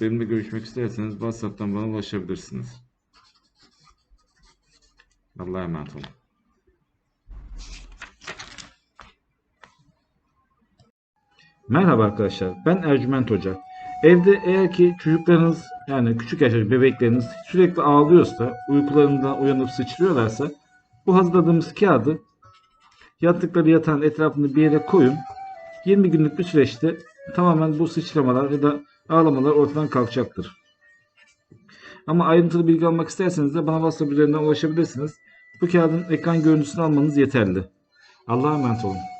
benimle görüşmek isterseniz WhatsApp'tan bana ulaşabilirsiniz. Allah'a emanet olun. Merhaba arkadaşlar, ben Ercüment Hoca. Evde eğer ki çocuklarınız yani küçük yaşta bebekleriniz sürekli ağlıyorsa, uykularından uyanıp sıçrıyorlarsa bu hazırladığımız kağıdı yattıkları yatağın etrafında bir yere koyun. 20 günlük bir süreçte tamamen bu sıçramalar ya da ağlamalar ortadan kalkacaktır. Ama ayrıntılı bilgi almak isterseniz de bana WhatsApp üzerinden ulaşabilirsiniz. Bu kağıdın ekran görüntüsünü almanız yeterli. Allah'a emanet olun.